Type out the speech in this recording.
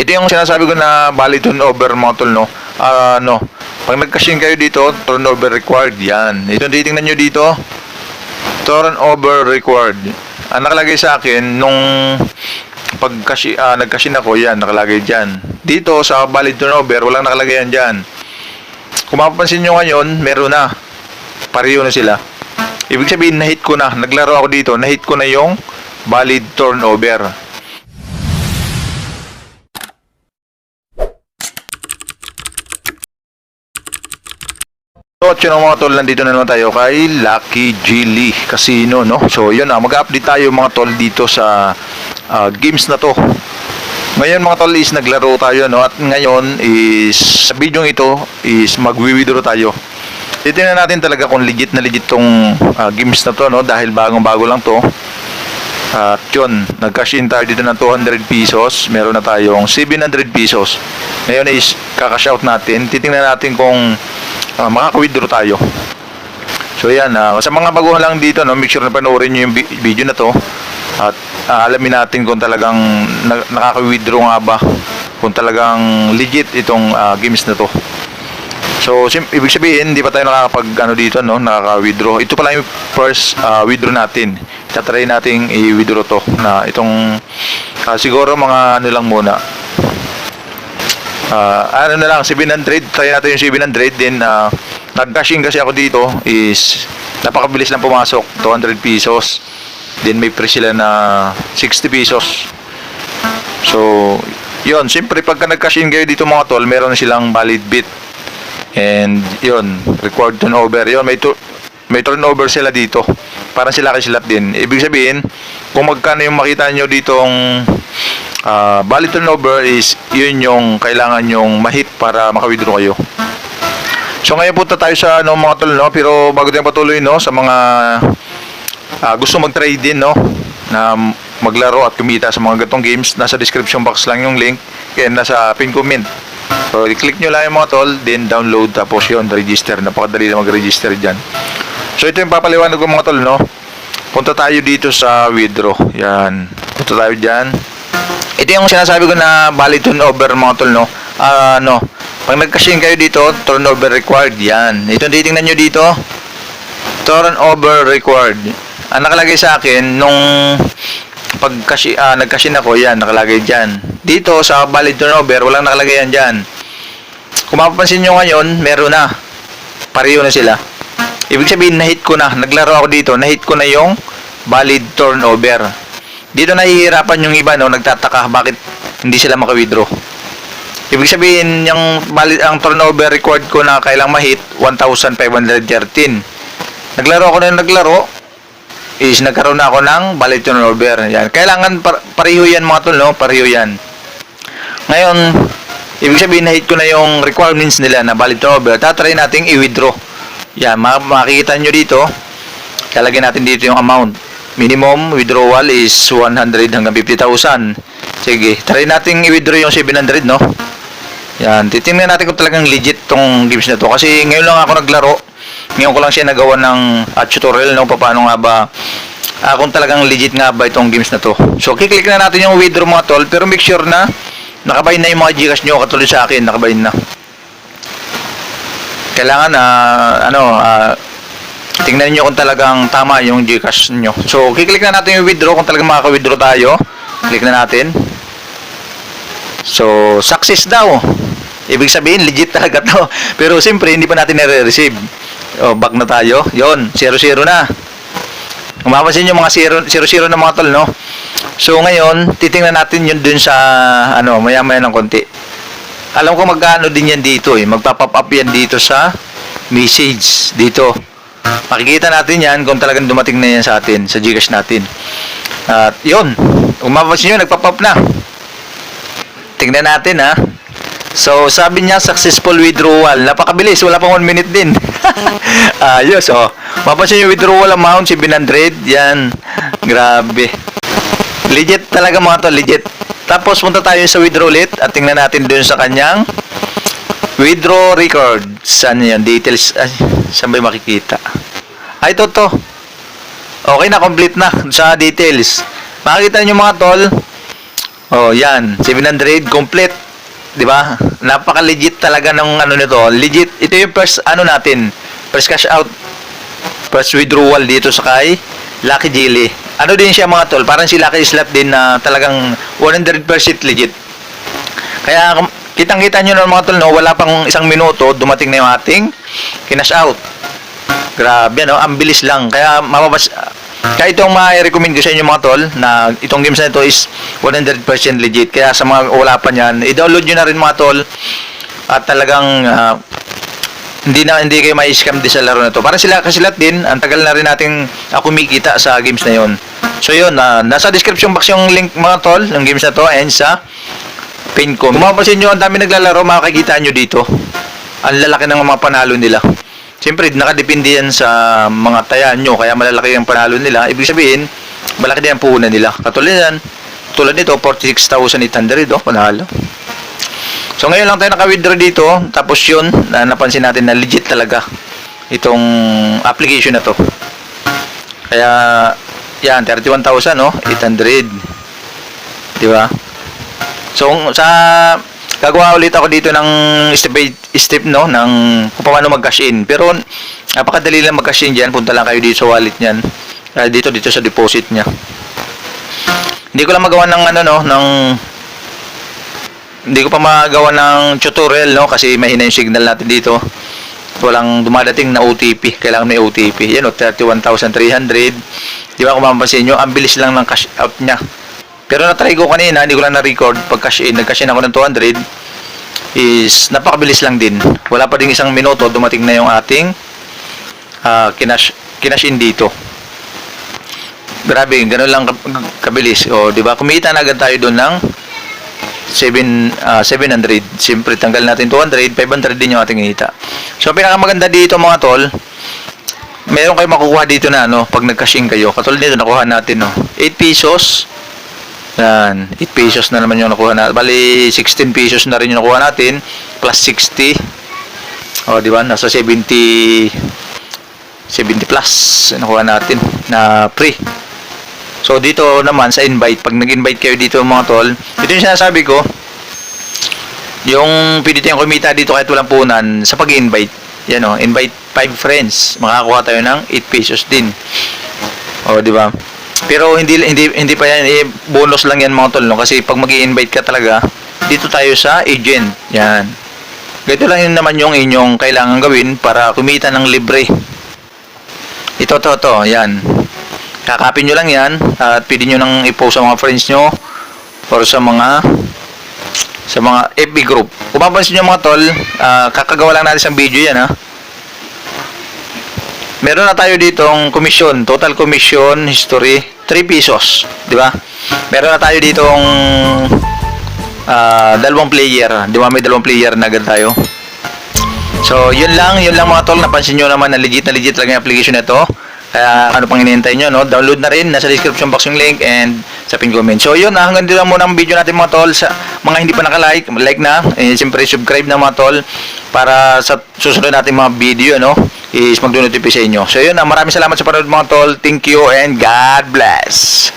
Ito yung sinasabi ko na valid turnover mga no? Ah, no. Pag nag-cashin kayo dito, turnover required. Yan. Ito titingnan nyo dito. Turnover required. Ang nakalagay sa akin, nung pag kasi, ah, nag-cashin ako, yan, nakalagay dyan. Dito, sa valid turnover, walang nakalagay yan dyan. Kung mapapansin nyo ngayon, meron na. Pareho na sila. Ibig sabihin, na-hit ko na. Naglaro ako dito, na-hit ko na yung valid turnover. So, at yun mga tol, nandito na naman tayo kay Lucky Gilly Casino, no? So, yun na, mag-update tayo mga tol dito sa ah, games na to. Ngayon mga tol is naglaro tayo, no? At ngayon is, sa video ito, is magwi-withdraw tayo. Titingnan natin talaga kung legit na legit tong ah, games na to, no? Dahil bagong-bago lang to. At yun, nag-cash in tayo dito ng 200 pesos. Meron na tayong 700 pesos. Ngayon is kaka-shout natin. Titingnan natin kung uh, makaka-withdraw tayo. So yan, ah, sa mga baguhan lang dito, no, make sure na panoorin nyo yung video na to. At ah, alamin natin kung talagang na- nakaka-withdraw nga ba. Kung talagang legit itong ah, games na to. So, ibig sabihin, hindi pa tayo nakakapag ano dito, no? Nakaka-withdraw. Ito pala yung first ah, withdraw natin. Tatry nating i-withdraw to na itong ah, siguro mga ano lang muna. Ah, ano na lang 700, try natin yung 700 then ah, nag-cashing kasi ako dito is napakabilis lang pumasok, 200 pesos. Then may free sila na 60 pesos. So, yun, siyempre pagka nag-cash in kayo dito mga tol, meron silang valid bit. And yun, required turnover. Yun, may, tu- may turnover sila dito. Parang sila slot din. Ibig sabihin, kung magkano yung makita nyo ditong ah valid turnover is yun yung kailangan yung mahit para maka-withdraw kayo. So ngayon punta tayo sa ano, mga tol, no? Pero bago tayo patuloy, no? Sa mga ah, gusto mag-trade din, no? Na maglaro at kumita sa mga gatong games, nasa description box lang yung link, kaya nasa pin comment. So, i-click nyo lang yung mga tol, then download, tapos yun, register. Napakadali na mag-register dyan. So, ito yung papaliwanag ko mga tol, no? Punta tayo dito sa withdraw. Yan. Punta tayo dyan. Ito yung sinasabi ko na valid turnover mga tol, no? Ah, ano, pag nag-cash kayo dito, turnover required. Yan. Ito titingnan nyo dito. Turnover required. Ang nakalagay sa akin, nung pag cash, ah, nag-cash ako, yan, nakalagay dyan. Dito, sa valid turnover, walang nakalagay yan dyan. Kung mapapansin nyo ngayon, meron na. Pareho na sila. Ibig sabihin, na-hit ko na. Naglaro ako dito, na-hit ko na yung valid turnover. Dito nahihirapan yung iba, no? Nagtataka, bakit hindi sila maka-withdraw. Ibig sabihin, yung valid, ang turnover record ko na kailang ma-hit, 1,513. Naglaro ako na yung naglaro, is nagkaroon na ako ng valid turnover. Yan. Kailangan par- pareho yan mga tol, no? Pareho yan. Ngayon, ibig sabihin na-hit ko na yung requirements nila na valid turnover. Tatry nating i-withdraw. Yan, ma- makikita nyo dito. Lalagyan natin dito yung amount. Minimum withdrawal is 100 hanggang 50,000. Sige, try nating i-withdraw yung 700, no? Yan, titingnan natin kung talagang legit tong games na to. Kasi ngayon lang ako naglaro. Ngayon ko lang siya nagawa ng ah, tutorial, no? Paano nga ba ah, kung talagang legit nga ba itong games na to. So, kiklik na natin yung withdraw mga tol. Pero make sure na nakabayin na yung mga Gcash nyo. Katulad sa akin, nakabayin na. Kailangan na, ano, ah, tingnan nyo kung talagang tama yung Gcash nyo. So, kiklik na natin yung withdraw kung talagang makaka-withdraw tayo. Click na natin. So, success daw. Ibig sabihin, legit talaga to. Pero siyempre, hindi pa natin nare-receive. O, back na tayo. Yon 0-0 na. Mapapansin nyo mga 0-0 na mga tol, no? So, ngayon, titingnan natin yun dun sa, ano, maya-maya ng konti. Alam ko magkano din yan dito, eh. Magpa-pop up yan dito sa message. Dito. Makikita natin yan kung talagang dumating na yan sa atin, sa Gcash natin. At yun, mapapansin nyo, nagpa-pop na. Tingnan natin ha. So, sabi niya, successful withdrawal. Napakabilis, wala pang 1 minute din. Ayos, oh. Mapapansin yung withdrawal amount, 700. Yan. Grabe. Legit talaga mga to, legit. Tapos, punta tayo sa withdraw ulit at tingnan natin dun sa kanyang withdraw record. Saan yan? Details. Ay, saan ba makikita? Ay, ito to. Okay na, complete na sa details. Makikita nyo mga tol, Oh, yan. 700 complete. 'Di ba? Napaka-legit talaga ng ano nito. Legit. Ito yung first ano natin. First cash out. First withdrawal dito sa kay Lucky Jelly. Ano din siya mga tol? Parang si Lucky Slap din na talagang 100% legit. Kaya kitang-kita nyo naman mga tol, no? wala pang isang minuto, dumating na yung ating kinash out. Grabe, no? Ang bilis lang. Kaya mababas... Kaya itong ma-recommend ko sa inyo mga tol na itong games na ito is 100% legit. Kaya sa mga wala pa niyan, i-download nyo na rin mga tol. At talagang ah, hindi na hindi kayo mai-scam din sa laro na to. Para sila kasilat din, ang tagal na rin nating uh, kumikita sa games na yon. So yun, ah, nasa description box yung link mga tol ng games na to and sa pin ko. Kung mapapansin nyo, ang dami naglalaro, makakikita nyo dito. Ang lalaki ng mga panalo nila. Siyempre, nakadepende yan sa mga taya nyo, kaya malalaki yung panalo nila. Ibig sabihin, malaki din ang puhunan nila. Katulad yan, tulad nito, 46,800, oh, panalo. So ngayon lang tayo naka-withdraw dito, tapos yun, na napansin natin na legit talaga itong application na to. Kaya, yan, 31,000, no? 800. Di ba? So, sa gagawa ulit ako dito ng step by step, no? Ng kung paano mag-cash in. Pero, napakadali lang mag-cash in dyan. Punta lang kayo dito sa wallet niyan. Ah, dito, dito sa deposit niya. Hindi ko lang magawa ng ano, no? Ng hindi ko pa magawa ng tutorial no kasi mahina yung signal natin dito walang dumadating na OTP kailangan may OTP yan o 31,300 di ba kung mapapansin nyo ang bilis lang ng cash out nya pero na-try ko kanina hindi ko lang na-record pag cash in nag-cash in ako ng 200 is napakabilis lang din wala pa ding isang minuto dumating na yung ating ah, kinash, kinash in dito grabe ganun lang ka- kabilis o di ba kumita na agad tayo doon ng 7 ah, 700. Siyempre tanggal natin 200, 500 din yung ating kita. So pinakamaganda dito mga tol, meron kayo makukuha dito na ano, pag nag-cash in kayo. Katulad nito nakuha natin no. 8 pesos. Yan, 8 pesos na naman yung nakuha natin. Bali 16 pesos na rin yung nakuha natin plus 60. O, di ba? Nasa 70 70 plus nakuha natin na free. So dito naman sa invite, pag nag-invite kayo dito mga tol, ito yung sinasabi ko, yung pwede tayong kumita dito kahit walang punan sa pag-invite. Yan o, invite 5 friends, makakakuha tayo ng 8 pesos din. O, di ba? Pero hindi hindi hindi pa yan eh, bonus lang yan mga tol no kasi pag magi-invite ka talaga dito tayo sa agent. Yan. Ganito lang yun naman yung inyong kailangan gawin para kumita ng libre. Ito to to, yan. Kakapin nyo lang yan at pwede nyo nang i-post sa mga friends nyo or sa mga sa mga FB group. Kung mapansin nyo mga tol, ah, kakagawa lang natin isang video yan ha. Meron na tayo ditong commission, total commission history 3 pesos, di ba? Meron na tayo ditong ah, dalawang player, di ba may dalawang player na agad tayo. So, yun lang, yun lang mga tol. Napansin nyo naman na legit na legit lang yung application na to. Kaya ano pang hinihintay nyo, no? Download na rin. Nasa description box yung link and sa pin comment. So, yun, ah, hanggang dito lang muna ang video natin mga tol. Sa mga hindi pa nakalike, like na. Eh, siyempre, subscribe na mga tol para sa susunod natin mga video, no? Is mag-notify sa inyo. So, yun, ah, maraming salamat sa panood mga tol. Thank you and God bless.